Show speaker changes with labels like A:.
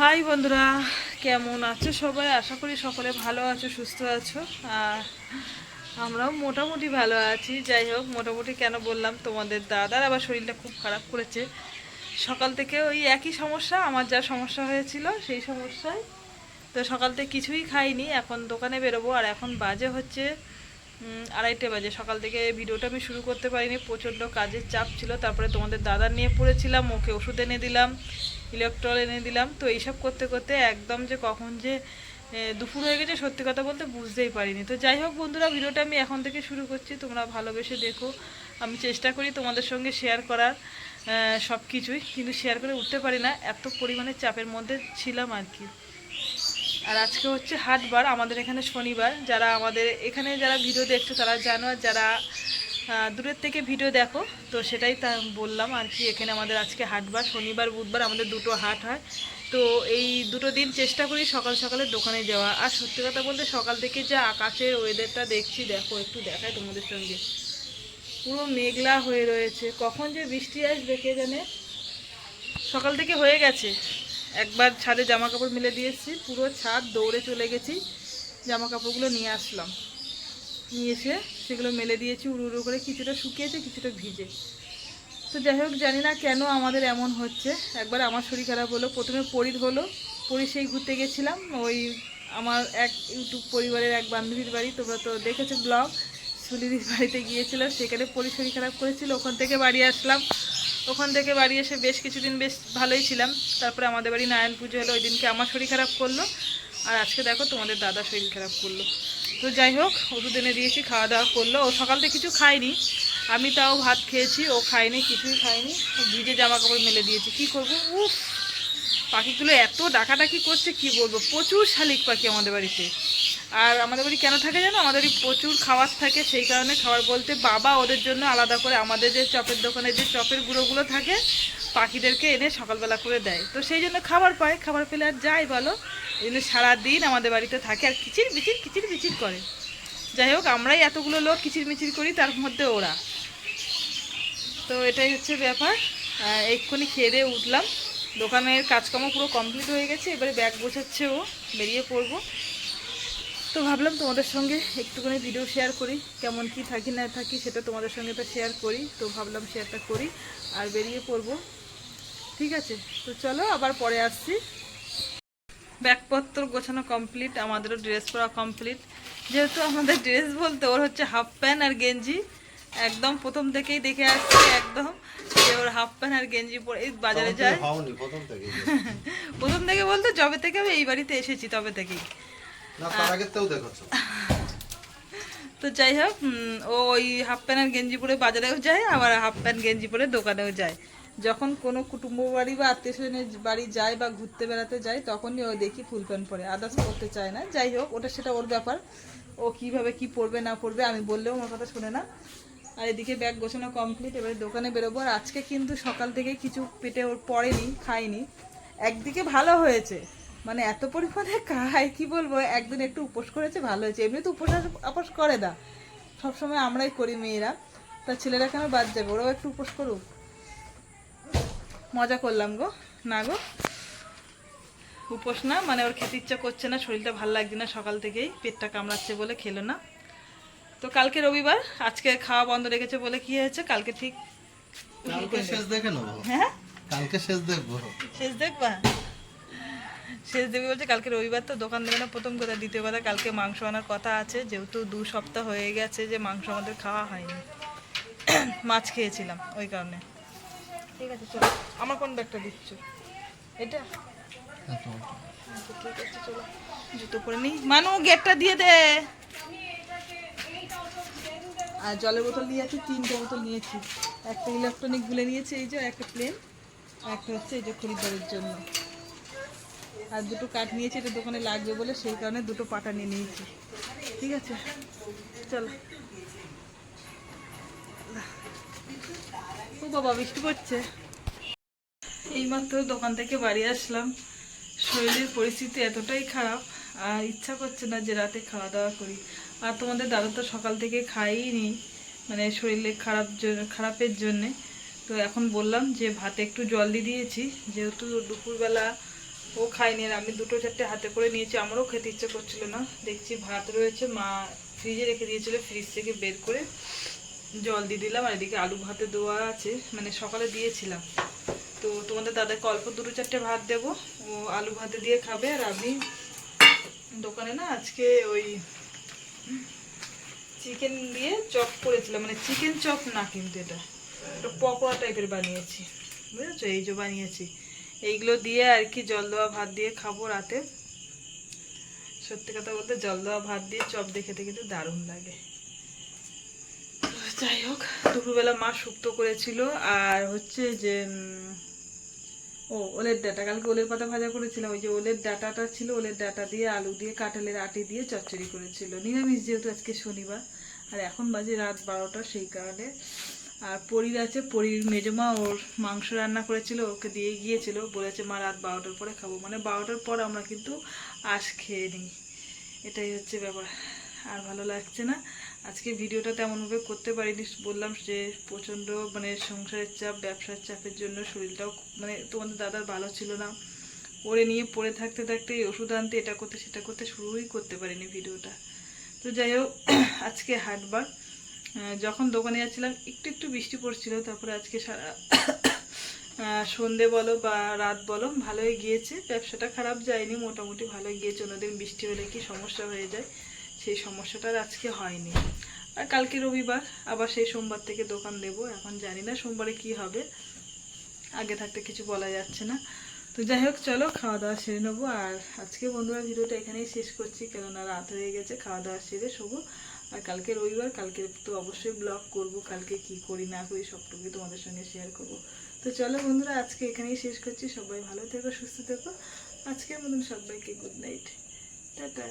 A: High বন্ধুরা, কেমন আছো সবাই? আশা করি সকলে ভালো আছো, সুস্থ আছো। আর আমরাও মোটামুটি ভালো আছি। যাই হোক, মোটামুটি কেন বললাম, তোমাদের দাদার আবার শরীরটা খুব খারাপ করেছে। সকাল থেকে ওই একই সমস্যা, আমার যা সমস্যা হয়েছিল সেই সমস্যায় তো সকাল থেকে কিছুই খাইনি, এখন দোকানে বেরোবো। আর এখন বাজে হচ্ছে আড়াইটে বাজে। সকাল থেকে ভিডিওটা আমি শুরু করতে পারিনি, প্রচণ্ড কাজের চাপ ছিল, তারপরে তোমাদের দাদার নিয়ে পড়েছিলাম, ওকে ওষুধ এনে দিলাম, ইলেকট্রল এনে দিলাম। তো এইসব করতে করতে একদম যে কখন যে দুপুর হয়ে গেছে, সত্যি কথা বলতে বুঝতেই পারিনি। তো যাই হোক বন্ধুরা, ভিডিওটা আমি এখন থেকে শুরু করছি, তোমরা ভালোবেসে দেখো। আমি চেষ্টা করি তোমাদের সঙ্গে শেয়ার করার সব কিছুই কিন্তু শেয়ার করে উঠতে পারি না, এত পরিমাণে চাপের মধ্যে ছিলাম আর কি। আর আজকে হচ্ছে হাটবার, আমাদের এখানে শনিবার। যারা আমাদের এখানে যারা ভিডিও দেখছ, তারা জানো আর যারা দূরের থেকে ভিডিও দেখো, তো সেটাই তা বললাম আর কি, এখানে আমাদের আজকে হাটবার, শনিবার, বুধবার আমাদের দুটো হাট হয়। তো এই দুটো দিন চেষ্টা করি সকাল সকালে দোকানে যাওয়া। আর সত্যি কথা বলতে সকাল থেকে যা আকাশের ওয়েদারটা দেখছি, দেখো, একটু দেখায় তোমাদের সঙ্গে। পুরো মেঘলা হয়ে রয়েছে। কখন যে বৃষ্টি আসবে কে জানে? সকাল থেকে হয়ে গেছে। একবার ছাদে জামা কাপড় মেলে দিয়েছি, পুরো ছাদ দৌড়ে চলে গেছি জামা কাপড়গুলো নিয়ে আসলাম। নিয়ে এসে সেগুলো মেলে দিয়েছি, উড়ু উড়ু করে কিছুটা শুকিয়েছে, কিছুটা ভিজে। তো যাই হোক, জানি না কেন আমাদের এমন হচ্ছে। একবার আমার শরীর খারাপ হলো, প্রথমে পরির হলো, পরি সেই ঘুরতে গেছিলাম। ওই আমার এক ইউটিউব পরিবারের এক বান্ধবীর বাড়ি, তোমরা তো দেখেছ ব্লগ সুলিদির বাড়িতে গিয়েছিলাম সেখানে পরি শরীর খারাপ করেছিল, ওখান থেকে বাড়ি আসলাম। ওখান থেকে বাড়ি এসে বেশ কিছুদিন বেশ ভালোই ছিলাম। তারপরে আমাদের বাড়ি নারায়ণ পুজো হলো, ওই দিনকে আমার শরীর খারাপ করল। আর আজকে দেখো তোমাদের দাদা শরীর খারাপ করল। তো যাই হোক ওষুধ এনে দিয়েছি, খাওয়া দাওয়া করল। ও সকাল থেকে কিছু খায়নি। আমি তাও ভাত খেয়েছি, ও খায়নি, কিছুই খায়নি। ভিজে জামা কাপড় মেলে দিয়েছি। কি করব? উফ, পাখিগুলো এত ডাকাডাকি করছে, কি বলব? প্রচুর শালিক পাখি আমাদের বাড়িতে। আর আমাদের বাড়ি কেন থাকে জানো? আমাদের বাড়ি প্রচুর খাবার থাকে, সেই কারণে খাবার বলতে বাবা ওদের জন্য আলাদা করে আমাদের যে চপের দোকানে যে চপের গুঁড়োগুলো থাকে, পাখিদেরকে এনে সকালবেলা করে দেয়। তো সেই জন্য খাবার পায়, খাবার পেলে আর যায় বলো, এই জন্য সারাদিন আমাদের বাড়িতে থাকে আর কিচির বিচির কিচির বিচির করে। যাই হোক, আমরাই এতগুলো লোক কিচির মিচির করি, তার মধ্যে ওরা। তো এটাই হচ্ছে ব্যাপার। এক্ষুনি খেয়ে দিয়ে উঠলাম। দোকানের কাজকর্ম পুরো কমপ্লিট হয়ে গেছে, এবারে ব্যাগ গোছাচ্ছে ও, বেরিয়ে পড়ব। তো ভাবলাম তোমাদের সঙ্গে একটুখানি ভিডিও শেয়ার করি কেমন কি থাকি না থাকি সেটা তোমাদের সঙ্গে তো শেয়ার করি তো ভাবলাম শেয়ারটা করি আর বেরিয়ে পড়ব। ঠিক আছে? তো চলো আবার পরে আসছি। ব্যাগপত্র গোছানো কমপ্লিট আমাদেরও ড্রেস পরা কমপ্লিট যেহেতু আমাদের ড্রেস বলতে ওর হচ্ছে হাফ প্যান্ট আর গেঞ্জি একদম প্রথম থেকেই দেখে আসছি একদম যে ওর হাফ প্যান্ট আর গেঞ্জি পরে এই বাজারে যায়।
B: প্রথম থেকে
A: বলতে যবে থেকে আমি এই বাড়িতে এসেছি তবে থেকেই। তো যাই হোক ও ওই হাফ প্যান্ট আর গেঞ্জি পরে বাজারেও যায়, আবার হাফ প্যান্ট গেঞ্জি পরে দোকানেও যায়। যখন কোনো কুটুম্ব বাড়ি বা আত্মীয় স্বজনের বাড়ি যায় বা ঘুরতে বেড়াতে যায়, তখনই ও দেখি ফুল প্যান্ট পরে। আদার্স পরতে চায় না। যাই হোক, ওটা সেটা ওর ব্যাপার। ও কীভাবে কি পরবে, না পরবে, আমি বললেও আমার কথা শুনে না। আর এদিকে ব্যাগ গোছানো কমপ্লিট এবারে দোকানে বেরোবো। আর আজকে কিন্তু সকাল থেকে কিছু পেটে ওর পড়েনি খাইনি একদিকে ভালো হয়েছে মানে এত পরিমাণে খায় কি বলব? একদিন একটু উপোস করেছে ভালো হয়েছে। এমনি তো উপোস উপোস করে না। সবসময় আমরাই করি মেয়েরা। তা ছেলেরা কেন বাদ যাবে? ওরাও একটু উপোস করুক। মজা করলাম গো। না গো? উপোস না মানে ওর খেতে ইচ্ছা করছে না শরীরটা ভালো লাগছে না সকাল থেকেই। পেটটা কামড়াচ্ছে বলে খেলো না। তো কালকে রবিবার আজকে খাওয়া বন্ধ রেখেছে বলে কি হয়েছে? কালকে ঠিক
B: কালকে শেষ দেখে নেব।
A: হ্যাঁ?
B: কালকে শেষ দেখব।
A: শেষ দেখবা? শেষ দেখবে বলছে, কালকে রবিবার তো দোকান দেবে না প্রথম কথা, দ্বিতীয় কথা কালকে মাংস আনার কথা আছে, যেহেতু দু সপ্তাহ হয়ে গেছে যে মাংস আমাদের খাওয়া হয়নি। মাছ খেয়েছিলাম ওই কারণে। ঠিক আছে, চলো। আমার কোন ব্যাগটা দিচ্ছ? এটা? আচ্ছা ঠিক আছে, চলো। জুতো পরে নিই মানু, গেটটা দিয়ে দে। আর জলের বোতল নিয়ে আছি, তিনটে বোতল নিয়েছি। একটা ইলেকট্রনিক গুলে নিয়েছি, এই যে একটা প্লেন একটা হচ্ছে এই যে খরিদ্দারের জন্য। আর দুটো কাঠ নিয়েছি, এটা দোকানে লাগবে বলে সেই কারণে দুটো পাটা নিয়ে নিয়েছি। ঠিক আছে? চলো। ও বাবা, বৃষ্টি পড়ছে। এইমাত্র দোকান থেকে বাড়ি আসলাম। শরীরের পরিস্থিতি এতটাই খারাপ, আর ইচ্ছা করছে না যে রাতে খাওয়া দাওয়া করি। আর তোমাদের দাদা তো সকাল থেকে খাইনি মানে শরীরে খারাপ খারাপের জন্যে। তো এখন বললাম যে ভাতে একটু জল দিয়ে দিয়েছি, যেহেতু দুপুরবেলা ও খায়নি আর আমি দুটো চারটে হাতে করে নিয়েছি, আমারও খেতে ইচ্ছে করছিল না। দেখছি ভাত রয়েছে, মা ফ্রিজে রেখে দিয়েছিল, ফ্রিজ থেকে বের করে জল দিয়ে দিলাম আর এদিকে আলু ভাতে দেওয়া আছে মানে সকালে দিয়েছিলাম। তো তোমাদের দাদাকে অল্প দুটো চারটে ভাত দেবো, ও আলু ভাতে দিয়ে খাবে আর আমি দোকানে না আজকে ওই চিকেন দিয়ে চপ করেছিলাম মানে চিকেন চপ না কিন্তু এটা, একটা পকোড়া টাইপের বানিয়েছি, বুঝেছ? এই যে বানিয়েছি। এইগুলো দিয়ে আর কি জল দেওয়া ভাত দিয়ে খাব রাতে। সত্যি কথা বলতে জল দেওয়া ভাত দিয়ে চপ দেখে খেতে কিন্তু দারুণ লাগে। যাই হোক, দুপুরবেলা মা শুক্তো করেছিল আর হচ্ছে যে ও ওলের ডাটা, কালকে ওলের পাতা ভাজা করেছিলাম, ওই যে ওলের ডাটাটা ছিল, ওলের ডাটা দিয়ে আলু দিয়ে কাঁঠালের আটি দিয়ে চচ্চড়ি করেছিল। নিরামিষ যেহেতু আজকে শনিবার, আর এখন বাজে রাত বারোটা, সেই কারণে আর পরীর আছে, পরীর মেজমা ওর মাংস রান্না করেছিল, ওকে দিয়ে গিয়েছিল, বলেছে, মা, রাত বারোটার পরে খাব। মানে বারোটার পর আমরা কিন্তু আঁশ খেয়ে নিই। এটাই হচ্ছে ব্যাপার। আর ভালো লাগছে না। আজকে ভিডিওটা তেমনভাবে করতে পারিনি। বললাম যে, প্রচণ্ড মানে সংসারের চাপ, ব্যবসার চাপের জন্য শরীরটাও মানে তোমাদের দাদার ভালো ছিল না। ওরে নিয়ে পড়ে থাকতে থাকতে এই ওষুধ আনতে, এটা করতে, সেটা করতে শুরুই করতে পারিনি ভিডিওটা। তো যাই হোক, আজকে হাটবার। যখন দোকানে যাচ্ছিলাম, একটু একটু বৃষ্টি পড়ছিল, তারপরে আজকে সারা সন্ধে বলো বা রাত বলো, ভালোই গিয়েছে, ব্যবসাটা খারাপ যায়নি, মোটামুটি ভালোই গিয়েছে, অন্যদিন বৃষ্টি হলে কি সমস্যা হয়ে যায়, সেই সমস্যাটা আজকে হয়নি। আর কালকে রবিবার, আবার সেই সোমবার থেকে দোকান দেবো, এখন জানি না সোমবারে কি হবে, আগে থাকতে কিছু বলা যাচ্ছে না। তো যাই হোক, চলো খাওয়া দাওয়া সেরে নেব, আর আজকে বন্ধুরা ভিডিওটা এখানেই শেষ করছি, কেননা রাত হয়ে গেছে, খাওয়া দাওয়া সেরে শোবো। আর কালকে রবিবার, কালকে তো অবশ্যই ব্লগ করব, কালকে কি করি না করি সবটুকুই তোমাদের সঙ্গে শেয়ার করব। তো চলো বন্ধুরা, আজকে এখানেই শেষ করছি। সবাই ভালো থেকো, সুস্থ থেকো। আজকের মতন সবাইকে গুড নাইট টাটা।